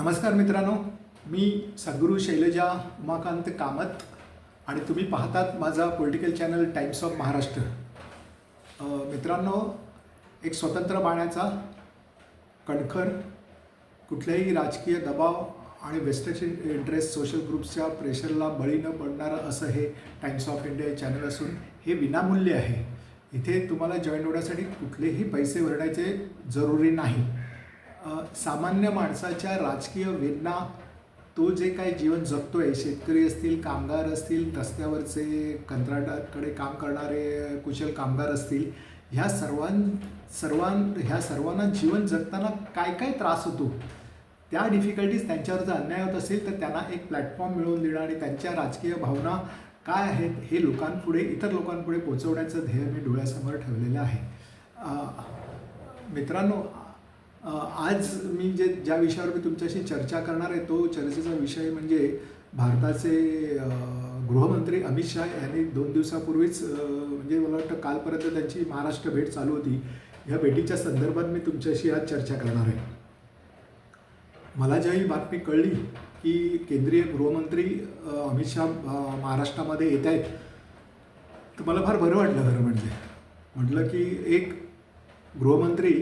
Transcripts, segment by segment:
नमस्कार मित्रांनो मी सद्गुरू शैलजा उमाकांत कामत आणि तुम्ही पाहतात माझा political channel Times of Maharashtra मित्रांनो एक स्वतंत्र बाण्याचा कणखर कुठल्याही राजकीय दबाव आणि वेस्टर्न इंटरेस्ट सोशल ग्रुप्सच्या प्रेशरला बळी न पडणारं असं हे टाइम्स ऑफ इंडिया चॅनल असून हे विनामूल्य आहे. इथे तुम्हाला जॉईन होण्यासाठी कुठलेही पैसे भरण्याचे जरुरी नाही. सामान्य माणसाच्या राजकीय वेदना तो जे काही जीवन जगतोय शेतकरी असतील कामगार असतील रस्त्यावरचे कंत्राटाकडे काम करणारे कुशल कामगार असतील ह्या सर्वां सर्वां ह्या सर्वांना जीवन जगताना काय काय त्रास होतो? त्या डिफिकल्टीज त्यांच्यावर जर अन्याय होत असेल तर त्यांना एक प्लॅटफॉर्म मिळवून देणं आणि त्यांच्या राजकीय भावना काय आहेत हे लोकांपुढे इतर लोकांपुढे पोचवण्याचं ध्येय मी डोळ्यासमोर ठेवलेलं आहे. मित्रांनो आज मी जे ज्या विषयावर मी तुमच्याशी चर्चा करणार आहे तो चर्चेचा विषय म्हणजे भारताचे गृहमंत्री अमित शहा यांनी दोन दिवसापूर्वीच म्हणजे मला वाटतं कालपर्यंत त्यांची महाराष्ट्र भेट चालू होती. ह्या भेटीच्या संदर्भात मी तुमच्याशी आज चर्चा करणार आहे. मला जेव्हा ही बातमी कळली की केंद्रीय गृहमंत्री अमित शहा महाराष्ट्रामध्ये येत आहेत तर मला फार बरं वाटलं खरं म्हणजे. म्हटलं की एक गृहमंत्री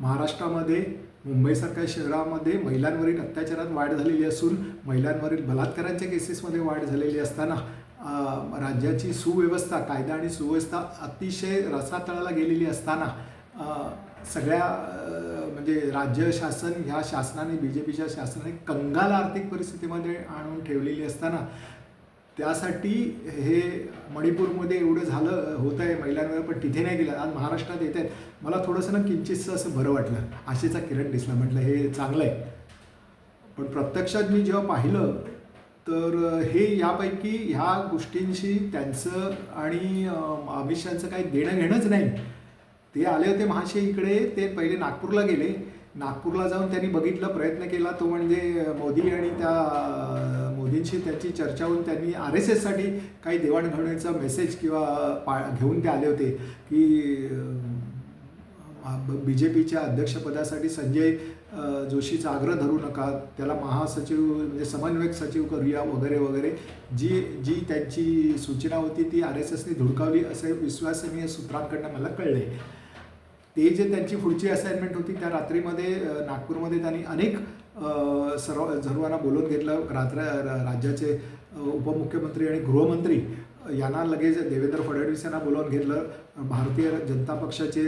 महाराष्ट्रामध्ये मुंबईसारख्या शहरामध्ये महिलांवरील अत्याचारात वाढ झालेली असून महिलांवरील बलात्कारांच्या केसेसमध्ये वाढ झालेली असताना राज्याची सुव्यवस्था कायदा आणि सुव्यवस्था अतिशय रसातळाला गेलेली असताना सगळ्या म्हणजे राज्य शासन ह्या शासनाने बी जे पीच्या शासनाने कंगाल आर्थिक परिस्थितीमध्ये आणून ठेवलेली असताना त्यासाठी हे मणिपूरमध्ये एवढं झालं होत आहे महिलांवर पण तिथे नाही गेलं. आज महाराष्ट्रात येत आहेत. मला थोडंसं ना किंचितसं असं बरं वाटलं. आशेचा किरण दिसला. म्हटलं हे चांगलं आहे. पण प्रत्यक्षात मी जेव्हा पाहिलं तर हे यापैकी ह्या गोष्टींशी त्यांचं आणि अमित शहाचं काही देणं घेणंच नाही. ते आले होते महाशय इकडे. ते पहिले नागपूरला गेले. नागपूरला जाऊन त्यांनी बघितलं प्रयत्न केला. तो म्हणजे मोदी आणि त्या मोदींशी त्यांची चर्चा होऊन त्यांनी आर एस एससाठी काही देवाणघेवाणीचा मेसेज किंवा पा घेऊन ते आले होते की बी जे पीच्या अध्यक्षपदासाठी संजय जोशीचा आग्रह धरू नका. त्याला महासचिव म्हणजे समन्वयक सचिव करूया वगैरे वगैरे. जी जी त्यांची सूचना होती ती आर एस एसने धुडकावली असे विश्वसनीय सूत्रांकडनं मला कळले. ते जे त्यांची पुढची असाइनमेंट होती त्या रात्रीमध्ये नागपूरमध्ये त्यांनी अनेक सर्व सर्वांना बोलवून घेतलं. रात्र राज्याचे उपमुख्यमंत्री आणि गृहमंत्री यांना लगेच देवेंद्र फडणवीस यांना बोलावून घेतलं. भारतीय जनता पक्षाचे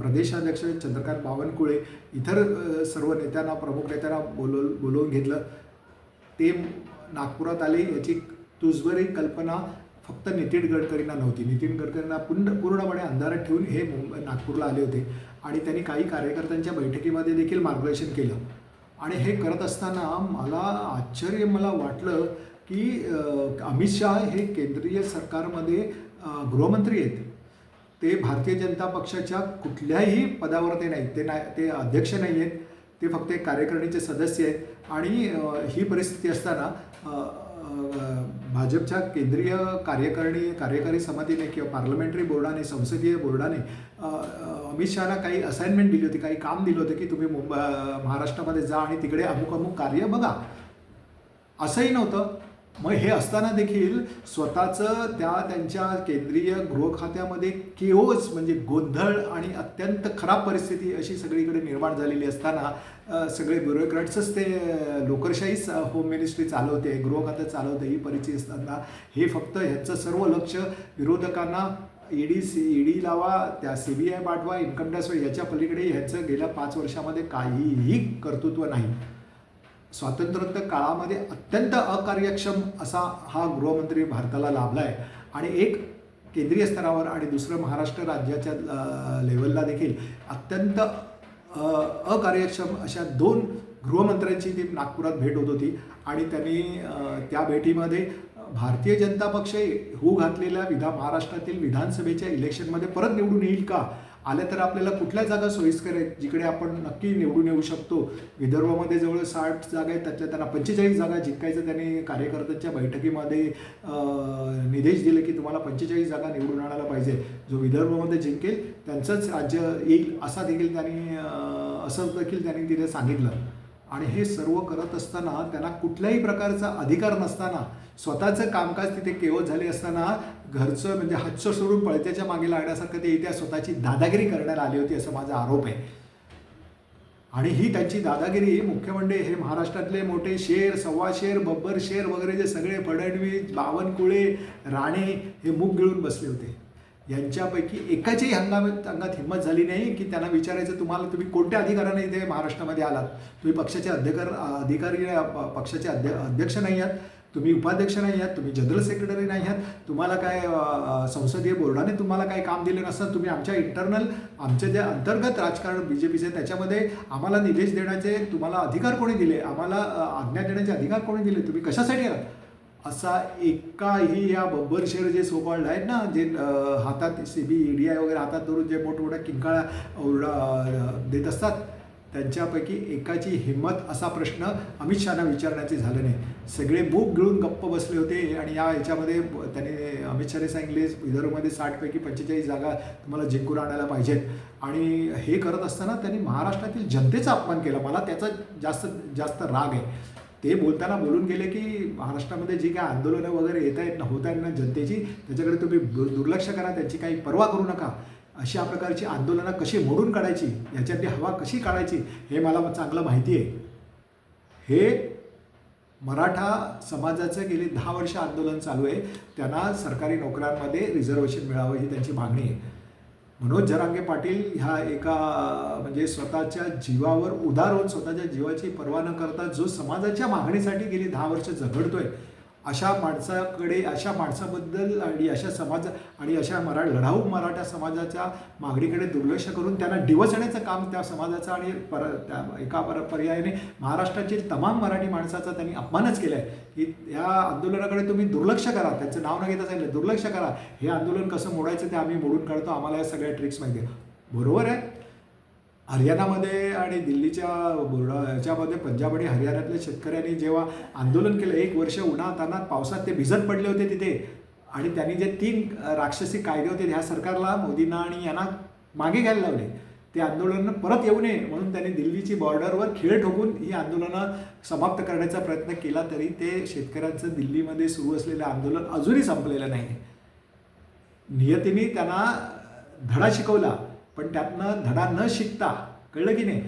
प्रदेशाध्यक्ष चंद्रकांत बावनकुळे इतर सर्व नेत्यांना प्रमुख नेत्यांना बोलव बोलवून घेतलं. ते नागपुरात आले. याची तुझबरी कल्पना फक्त नितीन गडकरींना नव्हती. नितीन गडकरींना पूर्ण पूर्णपणे अंधारात ठेवून हे मुंबई नागपूरला आले होते. आणि त्यांनी काही कार्यकर्त्यांच्या बैठकीमध्ये देखील मार्गदर्शन केलं. आणि हे करत असताना मला आश्चर्य मला वाटलं की अमित शहा हे केंद्रीय सरकारमध्ये गृहमंत्री आहेत. ते भारतीय जनता पक्षाच्या कुठल्याही पदावर ते नाही ते नाही ते अध्यक्ष नाही आहेत. ते फक्त एक कार्यकारिणीचे सदस्य आहेत. आणि ही परिस्थिती असताना भाजपच्या केंद्रीय कार्यकारिणी कार्यकारी समितीने किंवा पार्लमेंटरी बोर्डाने संसदीय बोर्डाने अमित शहाला काही असाइनमेंट दिली होती काही काम दिलं होतं की तुम्ही मुंबई महाराष्ट्रामध्ये जा आणि तिकडे अमुक अमुक कार्य बघा. असंही नव्हतं. मग हे असताना देखील स्वतःचं त्या त्यांच्या केंद्रीय गृह खात्यामध्ये केओस म्हणजे गोंधळ आणि अत्यंत खराब परिस्थिती अशी सगळीकडे निर्माण झालेली असताना सगळे ब्युरोक्रॅट्सच ते अ, लोकरशाहीच होम मिनिस्ट्री चालवते गृह खातं चालवते ही परिचय असताना. हे फक्त ह्याचं सर्व लक्ष विरोधकांना ईडी सी ईडी लावा त्या सी बी आय पाठवा इन्कम टॅक्स याच्या पलीकडे ह्याचं गेल्या पाच वर्षामध्ये काहीही कर्तृत्व नाही. स्वातंत्र्योत्तर काळामध्ये अत्यंत अकार्यक्षम असा हा गृहमंत्री भारताला लाभला आहे आणि एक केंद्रीय स्तरावर आणि दुसरं महाराष्ट्र राज्याच्या लेवलला देखील अत्यंत अकार्यक्षम अशा दोन गृहमंत्र्यांची ती नागपुरात भेट होत होती. आणि त्यांनी त्या भेटीमध्ये भारतीय जनता पक्ष हू घातलेल्या विधा महाराष्ट्रातील विधानसभेच्या इलेक्शनमध्ये परत निवडून येईल का? आल्या तर आपल्याला कुठल्या जागा सोयीस्कर आहेत जिकडे आपण नक्की निवडून येऊ शकतो? विदर्भामध्ये जवळ साठ जागा आहेत त्यातल्या त्यांना पंचेचाळीस जागा जिंकायचं त्यांनी कार्यकर्त्यांच्या बैठकीमध्ये निदेश निर्देश दिले की तुम्हाला पंचेचाळीस जागा निवडून आणायला पाहिजे. जो विदर्भामध्ये जिंकेल त्यांचंच राज्य येईल असा देखील त्यांनी असं देखील त्यांनी तिथे सांगितलं. आणि हे सर्व करत असताना त्यांना कुठल्याही प्रकारचा अधिकार नसताना स्वतःचं कामकाज तिथे केवळ झाले असताना घरचं म्हणजे हातचं सोडून पळत्याच्या मागे लागण्यासारखं ते इथे स्वतःची दादागिरी करण्याला आली होती असा माझा आरोप आहे. आणि ही त्यांची दादागिरी मुख्य म्हणजे हे महाराष्ट्रातले मोठे शेर सव्वा शेर बब्बर शेर वगैरे जे सगळे फडणवीस बावनकुळे राणे हे मुख गिळून बसले होते. यांच्यापैकी एकाच्याही हंगामात अंगात हिंमत झाली नाही की त्यांना विचारायचं तुम्हाला तुम्ही कोणत्या अधिकाराने इथे महाराष्ट्रामध्ये आलात? तुम्ही पक्षाचे अधिकार अधिकारी पक्षाचे अध्य अध्यक्ष नाही आहात. तुम्ही उपाध्यक्ष नाही आहात. तुम्ही जनरल सेक्रेटरी नाही आहात. तुम्हाला काय संसदीय बोर्डाने तुम्हाला काय काम दिले नसतं तुम्ही आमच्या इंटरनल आमचे जे अंतर्गत राजकारण बी जे पीचे त्याच्यामध्ये आम्हाला निदेश देण्याचे तुम्हाला अधिकार कोणी दिले? आम्हाला आज्ञा देण्याचे अधिकार कोणी दिले? तुम्ही कशासाठी आहात? असा एकाही या बब्बर शेर जे सोपाळला आहेत ना जे हातात सी बी डी आय वगैरे हातात धरून जे मोठमोठ्या किंकाळा ओरडा देत असतात त्यांच्यापैकी एकाची हिंमत असा प्रश्न अमित शहाना विचारण्याचे झाले नाही. सगळे मूग गिळून गप्प बसले होते आणि या याच्यामध्ये त्याने अमित शहाने सांगितले विदर्भमध्ये साठपैकी पंचेचाळीस जागा तुम्हाला जिंकून आणायला पाहिजेत. आणि हे करत असताना त्यांनी महाराष्ट्रातील जनतेचा अपमान केला. मला त्याचा जास्त जास्त राग आहे. ते बोलताना बोलून गेले की महाराष्ट्रामध्ये जी काय आंदोलनं वगैरे येत आहेत ना होत आहेत ना जनतेची त्याच्याकडे तुम्ही दुर्लक्ष करा त्याची काही पर्वा करू नका. अशा प्रकारची आंदोलनं कशी मोडून काढायची याच्यातली हवा कशी काढायची हे मला चांगलं माहिती आहे. हे मराठा समाजाचं गेली दहा वर्ष आंदोलन चालू आहे. त्यांना सरकारी नोकऱ्यांमध्ये रिझर्वेशन मिळावं ही त्यांची मागणी आहे. मनोज जरांगे पाटील ह्या एका म्हणजे स्वतःच्या जीवावर उदार होऊन स्वतःच्या जीवाची पर्वा न करता जो समाजाच्या मागणीसाठी गेली दहा वर्ष झगडतोय अशा माणसाकडे अशा माणसाबद्दल आणि अशा समाज आणि अशा मरा लढाऊ मराठा समाजाच्या मागणीकडे दुर्लक्ष करून त्यांना डिवचण्याचं काम त्या समाजाचं आणि पर त्या एका पर पर्यायाने महाराष्ट्रातील तमाम मराठी माणसाचा त्यांनी अपमानच केला आहे की या आंदोलनाकडे तुम्ही दुर्लक्ष करा. त्याचं नाव न घेता सांगितलं दुर्लक्ष करा. हे आंदोलन कसं मोडायचं ते आम्ही मोडून काढतो. आम्हाला या सगळ्या ट्रिक्स माहिती आहे. बरोबर आहे? हरियाणामध्ये आणि दिल्लीच्या बोर्डा याच्यामध्ये पंजाब आणि हरियाणातल्या शेतकऱ्यांनी जेव्हा आंदोलन केलं एक वर्ष उन्हातानात पावसात ते भिजत पडले होते तिथे. आणि त्यांनी जे तीन राक्षसी कायदे होते ह्या सरकारला मोदींना आणि यांना मागे घ्यायला लावले. ते आंदोलन परत येऊ नये म्हणून त्यांनी दिल्लीची बॉर्डरवर खेळ ठोकून ही आंदोलनं समाप्त करण्याचा प्रयत्न केला तरी ते शेतकऱ्यांचं दिल्लीमध्ये सुरू असलेलं आंदोलन अजूनही संपलेलं नाही. नियतीने त्यांना धडा शिकवला. पण त्यातनं धडा न शिकता कळलं की नाही?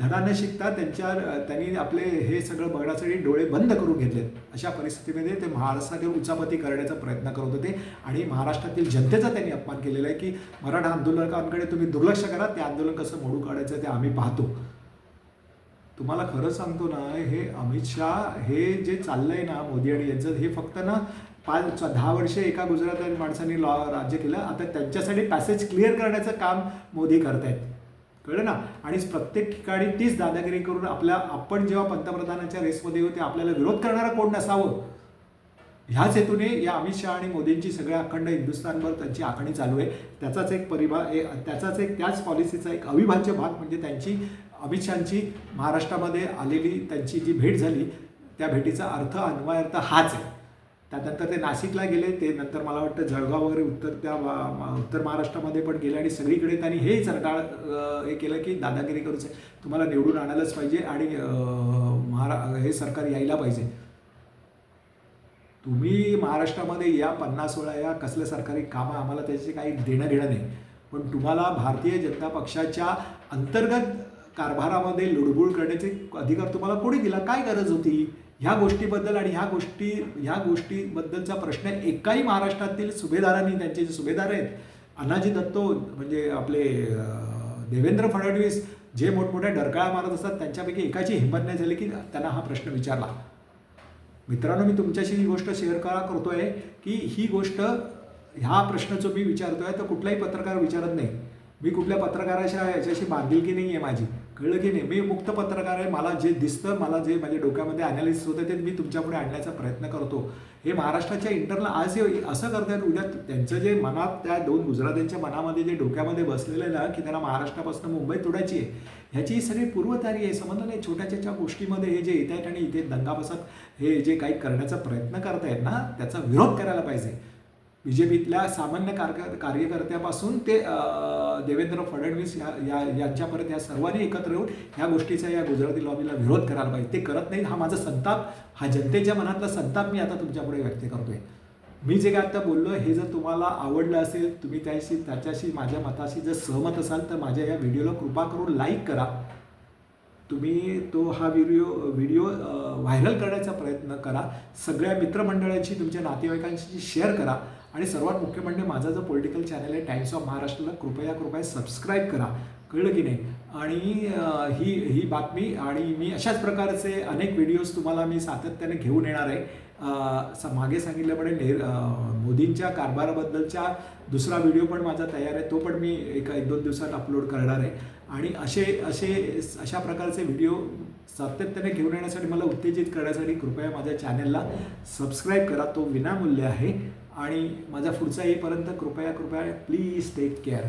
धडा न शिकता त्यांच्या त्यांनी आपले हे सगळं बघण्यासाठी डोळे बंद करून घेतलेत. अशा परिस्थितीमध्ये ते महाराष्ट्रातील उचापती करण्याचा प्रयत्न करत होते आणि महाराष्ट्रातील जनतेचा त्यांनी अपमान केलेला आहे की मराठा आंदोलकांकडे तुम्ही दुर्लक्ष करा ते आंदोलन कसं मोडू काढायचं ते आम्ही पाहतो. तुम्हाला खरं सांगतो ना हे अमित शहा हे जे चाललंय ना मोदी आणि यांचं हे फक्त ना पाच दहा वर्षे एका गुजरात माणसाने लॉ राज्य केलं. आता त्यांच्यासाठी पॅसेज क्लिअर करण्याचं काम मोदी करतायत. कळलं ना? आणि प्रत्येक ठिकाणी तीच दादागिरी करून आपल्या आपण जेव्हा पंतप्रधानाच्या रेसमध्ये होते आपल्याला विरोध करणारा कोण नसावं? ह्याच हेतूने या अमित शहा आणि मोदींची सगळ्या अखंड हिंदुस्थानवर त्यांची आखणी चालू आहे. त्याचाच एक परिभा ए- त्याचाच एक त्याच पॉलिसीचा एक अविभाज्य भाग म्हणजे त्यांची अमित शहाची महाराष्ट्रामध्ये आलेली त्यांची जी भेट झाली त्या भेटीचा अर्थ अन्वयार्थ हाच आहे. त्यानंतर ते नाशिकला गेले ते नंतर मला वाटतं जळगाव वगैरे उत्तर त्या उत्तर महाराष्ट्रामध्ये पण गेले आणि सगळीकडे त्यांनी हे सरकार हे केलं की दादागिरी करूच तुम्हाला निवडून आणायलाच पाहिजे आणि महारा हे सरकार यायला पाहिजे. तुम्ही महाराष्ट्रामध्ये या पन्नास वेळा या कसल्या सरकारी कामं आम्हाला त्याचे काही देणं घेणं नाही. पण तुम्हाला भारतीय जनता पक्षाच्या अंतर्गत कारभारामध्ये लुडबुड करण्याचे अधिकार तुम्हाला कोणी दिला? काय गरज होती? ह्या गोष्टीबद्दल आणि ह्या गोष्टी ह्या गोष्टीबद्दलचा प्रश्न एकाही महाराष्ट्रातील सुभेदारांनी त्यांचे जे सुभेदार आहेत अनाजी दत्तो म्हणजे आपले देवेंद्र फडणवीस जे मोठमोठ्या डरकाळा मारत असतात त्यांच्यापैकी एकाची हिंमत नाही झाली की त्यांना हा प्रश्न विचारला. मित्रांनो मी तुमच्याशी ही गोष्ट शेअर करा करतोय की ही गोष्ट ह्या प्रश्न जो मी विचारतोय तर कुठलाही पत्रकार विचारत नाही. मी कुठल्या पत्रकाराच्या याच्याशी बांधिलकी नाही आहे माझी. कळलं की नाही? मी मुक्त पत्रकार आहे मला जे दिसतं मला जे माझ्या डोक्यामध्ये अनालिसिस होतं ते मी तुमच्यापुढे आणण्याचा प्रयत्न करतो. हे महाराष्ट्राच्या इंटरनल आज हे असं करतात उद्या त्यांचं जे मनात त्या दोन गुजरात्यांच्या मनामध्ये जे डोक्यामध्ये बसलेलं आहे ना की त्यांना महाराष्ट्रापासून मुंबईत तोडायची आहे ह्याची सगळी पूर्वतयारी आहे. समजलं नाही छोट्या छोट्या गोष्टीमध्ये हे जे येत आहेत आणि इथे दंगापासत हे जे काही करण्याचा प्रयत्न करतायत ना त्याचा विरोध करायला पाहिजे. बी जे पीतल्या सामान्य कार्य कार्यकर्त्यापासून ते देवेंद्र फडणवीस या या यांच्यापर्यंत या सर्वांनी एकत्र येऊन ह्या गोष्टीचा या गुजराती लॉबीला विरोध करायला पाहिजे. ते करत नाही हा माझा संताप हा जनतेच्या मनातला संताप मी आता तुमच्यापुढे व्यक्त करतोय. मी जे काय आता बोललो हे जर तुम्हाला आवडलं असेल तुम्ही त्याशी त्याच्याशी माझ्या मताशी जर सहमत असाल तर माझ्या या व्हिडिओला कृपा करून लाईक करा. तुम्ही तो हा व्हिडिओ व्हिडिओ व्हायरल करण्याचा प्रयत्न करा. सगळ्या मित्रमंडळांशी तुमच्या नातेवाईकांशी शेअर करा. आणि सर्वात मुख्य म्हणजे माझा जो पॉलिटिकल चॅनल आहे टाइम्स ऑफ महाराष्ट्राला कृपया कृपया सबस्क्राईब करा. कळलं की नाही? आणि ही ही बातमी आणि मी अशाच प्रकारचे अनेक व्हिडिओज तुम्हाला मी सातत्याने घेऊन येणार आहे. मागे सांगितल्याप्रमाणे नेह मोदींच्या कारभाराबद्दलच्या दुसरा व्हिडिओ पण माझा तयार आहे. तो पण मी एका एक दोन दिवसात अपलोड करणार आहे. आणि असे असे अशा प्रकारचे व्हिडिओ सातत्याने घेऊन येण्यासाठी मला उत्तेजित करण्यासाठी कृपया माझ्या चॅनलला सबस्क्राईब करा. तो विनामूल्य आहे. आणि माझा पुढचा येईपर्यंत कृपया कृपया प्लीज टेक केअर